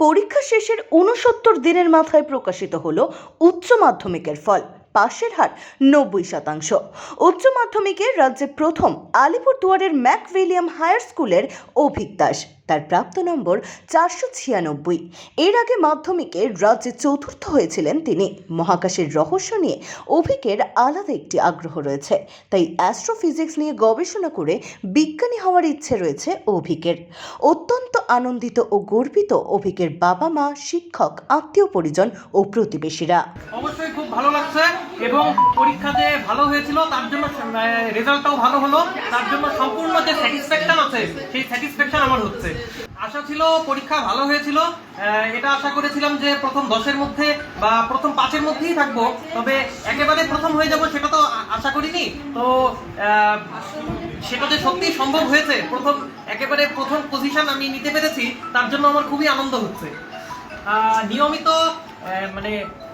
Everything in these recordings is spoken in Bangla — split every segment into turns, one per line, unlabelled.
পরীক্ষা শেষের উনসত্তর দিনের মাথায় প্রকাশিত হল উচ্চ মাধ্যমিকের ফল। পাশের হার নব্বই শতাংশ। উচ্চ মাধ্যমিকে রাজ্যে প্রথম আলিপুরদুয়ারের ম্যাক উইলিয়াম হায়ার স্কুলের অভিক দাস। তার প্রাপ্ত নম্বর চারশো ছিয়ানব্বই। এর আগে মাধ্যমিকে রাজ্যে চতুর্থ হয়েছিলেন তিনি। মহাকাশের রহস্য নিয়ে অভিকের আলাদা একটি আগ্রহ রয়েছে। তাই অ্যাস্ট্রোফিজিক্স নিয়ে গবেষণা করে বিজ্ঞানী হওয়ার ইচ্ছে রয়েছে অভিকের। অত্যন্ত আনন্দিত ও গর্বিত অভিকের বাবা মা শিক্ষক আত্মীয় পরিজন ও প্রতিবেশীরা।
অবশ্যই খুব ভালো লাগছে এবং পরীক্ষা যে ভালো হয়েছিল, তার জন্য রেজাল্টটাও ভালো হলো। তার জন্য সম্পূর্ণ যে স্যাটিসফ্যাকশন আছে, সেই স্যাটিসফ্যাকশন আমার হচ্ছে। আশা ছিল পরীক্ষা ভালো হয়েছিল। এটা আশা করেছিলাম যে প্রথম দশের মধ্যে বা প্রথম পাঁচের মধ্যেই থাকব। তবে একেবারে প্রথম হয়ে যাব সেটা তো আশা করিনি। তো সেটা যে সত্যি সম্ভব হয়েছে, প্রথম, একেবারে প্রথম পজিশন আমি নিতে পেরেছি, তার জন্য আমার খুবই আনন্দ হচ্ছে। নিয়মিত মানে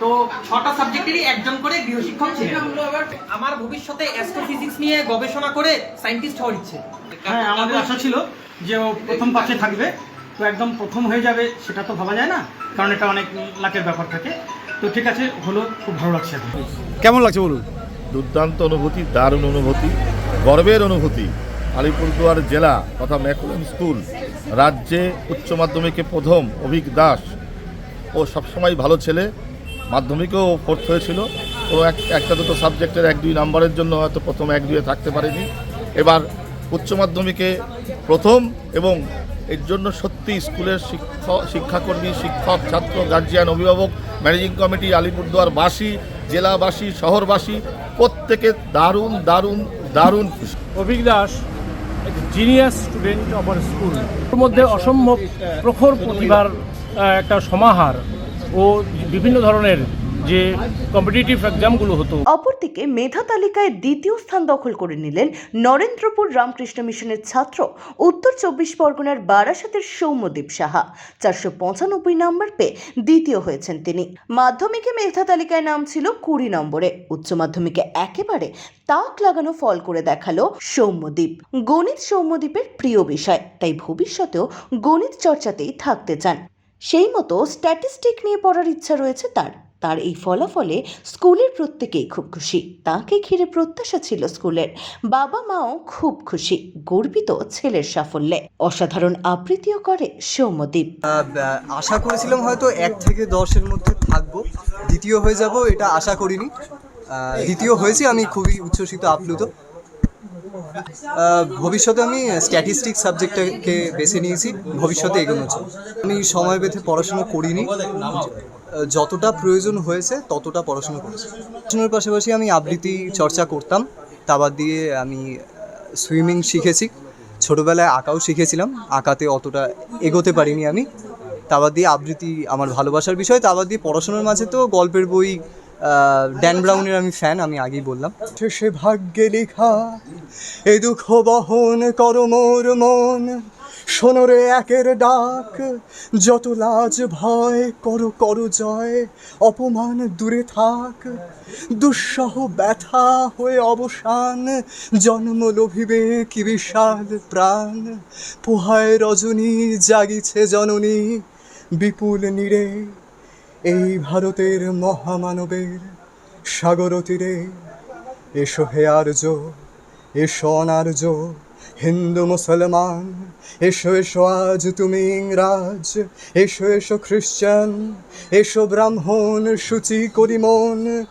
তো ছটা সাবজেক্টেরই একজন করে গৃহশিক্ষক ছিলেন। আমার ভবিষ্যতে অ্যাস্ট্রোফিজিক্স নিয়ে গবেষণা করে সায়েন্টিস্ট হওয়ার ইচ্ছে।
হ্যাঁ আমাদের আশা ছিল যে ও প্রথম পাশে থাকবে। তো একদম প্রথম হয়ে যাবে সেটা তো ভাবা যায় না কারণ এটা অনেক লাখের ব্যাপার থাকে। তো ঠিক আছে হলো খুব ভালো লাগছে
কেমন লাগছে বলুন?
দুর্দান্ত অনুভূতি দারুণ অনুভূতি গর্বের অনুভূতি। আলিপুরদুয়ার জেলা তথা ম্যাকুলাম স্কুল রাজ্যে উচ্চ মাধ্যমিকে প্রথম অভিক দাস ও সবসময় ভালো ছেলে মাধ্যমিকেও ফোর্থ হয়েছিল। ও এক, একটা দুটো সাবজেক্টের এক দুই নাম্বারের জন্য হয়তো প্রথম এক দুয়ে থাকতে পারেনি। এবার উচ্চ মাধ্যমিকে প্রথম এবং এর জন্য সত্যি স্কুলের শিক্ষক, শিক্ষাকর্মী, শিক্ষক, ছাত্র গার্জিয়ান অভিভাবক ম্যানেজিং কমিটি আলিপুরদুয়ারবাসী জেলাবাসী, শহরবাসী, প্রত্যেকে দারুণ দারুণ দারুণ
Avik Das genius student of school ওর মধ্যে অসম্ভব প্রখর প্রতিভার একটা সমাহার। ও বিভিন্ন ধরনের যে কম্পিটিটিভ এক্সামগুলো হতো।
অপরদিকে মেধা তালিকায় দ্বিতীয় স্থান দখল করে নিলেন নরেন্দ্রপুর রামকৃষ্ণ মিশনের ছাত্র, উত্তর চব্বিশ পরগনার বারাসাতের সৌম্যদীপ সাহা। চারশো পঁচানব্বই নম্বর পেয়ে দ্বিতীয় হয়েছেন তিনি। মাধ্যমিকে মেধা তালিকায় নাম ছিল কুড়ি নম্বরে। উচ্চ মাধ্যমিকে একেবারে তাক লাগানো ফল করে দেখাল সৌম্যদীপ। গণিত সৌম্যদীপের প্রিয় বিষয়, তাই ভবিষ্যতেও গণিত চর্চাতেই থাকতে চান। সেই মতো স্ট্যাটিস্টিক নিয়ে পড়ার ইচ্ছা রয়েছে তার। তার এই ফলাফলে স্কুলের প্রত্যেকেই খুব খুশি। তাকে ঘিরে প্রত্যাশা ছিল স্কুলের। বাবা মাও খুব খুশি, গর্বিত ছেলের সাফল্যে। অসাধারণ আবৃত্তিও করে সৌম্যদীপ।
আশা করেছিলাম হয়তো এক থেকে দশের মধ্যে থাকব। দ্বিতীয় হয়ে যাব, এটা আশা করিনি। দ্বিতীয় হয়েছি, আমি খুবই উচ্ছ্বসিত, আপ্লুত। ভবিষ্যতে আমি স্ট্যাটিস্টিক সাবজেক্টটাকে বেছে নিয়েছি, ভবিষ্যতে এগোনোর জন্য আমি সময় বেঁধে পড়াশোনা করিনি যতটা প্রয়োজন হয়েছে ততটা পড়াশোনা করেছি। পড়াশোনার পাশাপাশি আমি আবৃত্তি চর্চা করতাম, তা বাদ দিয়ে আমি সুইমিং শিখেছি। ছোটোবেলায় আঁকাও শিখেছিলাম, আঁকাতে অতটা এগোতে পারিনি আমি। তা বাদ দিয়ে আবৃত্তি আমার ভালোবাসার বিষয়, তা বাদ দিয়ে পড়াশোনার মাঝে তো গল্পের বই ড্যান ব্রাউনের আমি ফ্যান আমি আগেই বললাম। সে ভাগ্যে লেখা, এ দুঃখ বহন কর মোর মন। সোনরে একের ডাক, যত লাজ ভয় করো করো জয়, অপমান দূরে থাক। দুঃসহ ব্যথা হয়ে অবসান, জন্ম লোভিবে কি বিশাল প্রাণ। পোহায় রজনী জাগিছে জননী, বিপুল নীড়ে এই ভারতের মহামানবের সাগর তীরে। এসো হে আর্য, এসো অনার্য, হিন্দু, মুসলমান, এসো এসো আজ তুমি ইংরাজ, এসো এসো খ্রিশ্চান, এসো ব্রাহ্মণ, সূচি, করিমন,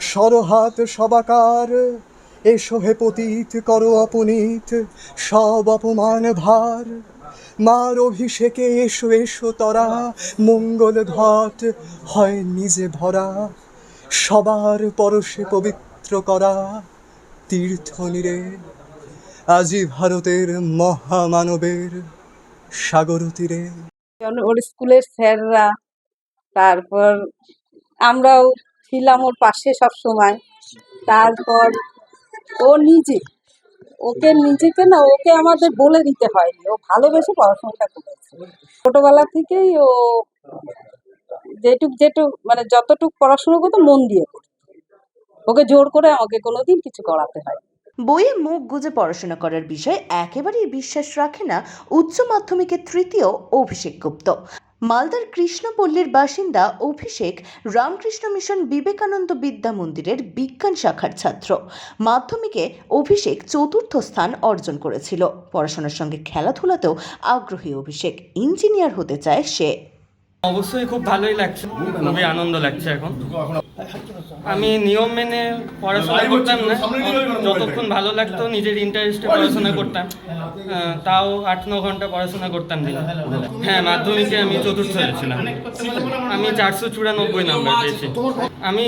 সরহাত, সবাকার এসো হে পতীত, করো অপনীত, সব অপমান ভার। মার অভিষেকে এসো এসো তরা, মঙ্গল ঘট হয় নিজে ভরা। সবার পরশে পবিত্র করা তীর্থ নীরে। আজি ভারতের মহামানবের সাগর তীরে।
ওর স্কুলের স্যাররা, তারপর আমরাও ছিলাম ওর পাশে সব সময়
তারপর ও নিজে। ওকে নিজেকে না, ওকে আমাদের বলে দিতে হয়নি। ও ভালোবেসে পড়াশোনাটা করেছে। ছোটবেলা থেকেই ও যেটুক যেটুক মানে যতটুক পড়াশোনা করতো, মন দিয়ে করতো। ওকে জোর করে আমাকে কোনোদিন কিছু করাতে হয়
বইয়ে মুখ গুজে পড়াশোনা করার বিষয়ে একেবারেই বিশ্বাস রাখে না উচ্চ মাধ্যমিকের তৃতীয় অভিষেক গুপ্ত। মালদার কৃষ্ণপল্লীর বাসিন্দা অভিষেক রামকৃষ্ণ মিশন বিবেকানন্দ বিদ্যা মন্দিরের বিজ্ঞান শাখার ছাত্র। মাধ্যমিকে অভিষেক চতুর্থ স্থান অর্জন করেছিল। পড়াশোনার সঙ্গে খেলাধুলাতেও আগ্রহী অভিষেক ইঞ্জিনিয়ার হতে চায় সে।
অবশ্যই খুব ভালোই লাগছে। খুবই আনন্দ লাগছে এখন। আমি নিয়ম মেনে পড়াশোনা করতাম না। যতক্ষণ ভালো লাগতো নিজের ইন্টারেস্টে পড়াশোনা করতাম। তাও আট ন ঘণ্টা পড়াশোনা করতাম দিনে। হ্যাঁ মাধ্যমিকে আমি চতুর্থ হয়েছিলাম। আমি চারশো চুরানব্বই নাম্বার পেয়েছি। আমি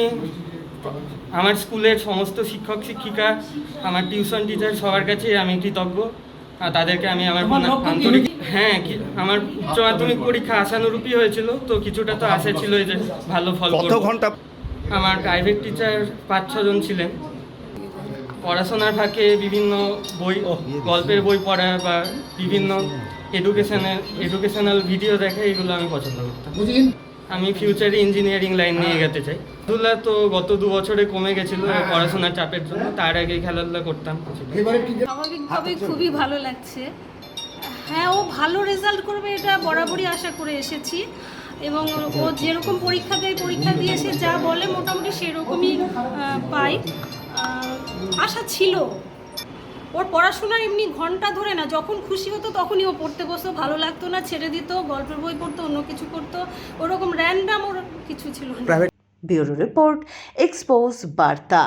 আমার স্কুলের সমস্ত শিক্ষক শিক্ষিকা আমার টিউশন টিচার সবার কাছে আমি কৃতজ্ঞ। আর তাদেরকে আমি আমার আন্তরিক হ্যাঁ কি- আমার উচ্চ মাধ্যমিক পরীক্ষা আশানুরূপী হয়েছিল। তো কিছুটা তো আশা ছিল যে ভালো ফল
কত ঘণ্টা
আমার প্রাইভেট টিচার পাঁচ ছজন ছিলেন। পড়াশোনার ফাঁকে বিভিন্ন বই গল্পের বই পড়া বা বিভিন্ন এডুকেশনাল এডুকেশনাল ভিডিও দেখা এগুলো আমি পছন্দ করতাম। আমি ফিউচারে ইঞ্জিনিয়ারিং লাইন নিয়ে যেতে চাই। খেলাধুলা তো গত দু বছরে কমে গেছিল পড়াশোনার চাপের জন্য। তার আগে খেলাধুলা করতাম।
স্বাভাবিকভাবে খুবই ভালো লাগছে। হ্যাঁ ও ভালো রেজাল্ট করবে এটা বরাবরই আশা করে এসেছি। এবং ও যেরকম পরীক্ষা দেয় পরীক্ষা দিয়ে সে যা বলে মোটামুটি সেরকমই পাই আশা ছিল। ওর পড়াশোনা এমনি ঘণ্টা ধরে না যখন খুশি হতো তখনই ও পড়তে বসতো ভালো লাগতো না ছেড়ে দিত গল্পের বই পড়তো অন্য কিছু করতো। ওরকম র্যান্ডাম ওর কিছু ছিল না।
ব্যুরো রিপোর্ট এক্সপোজ বার্তা।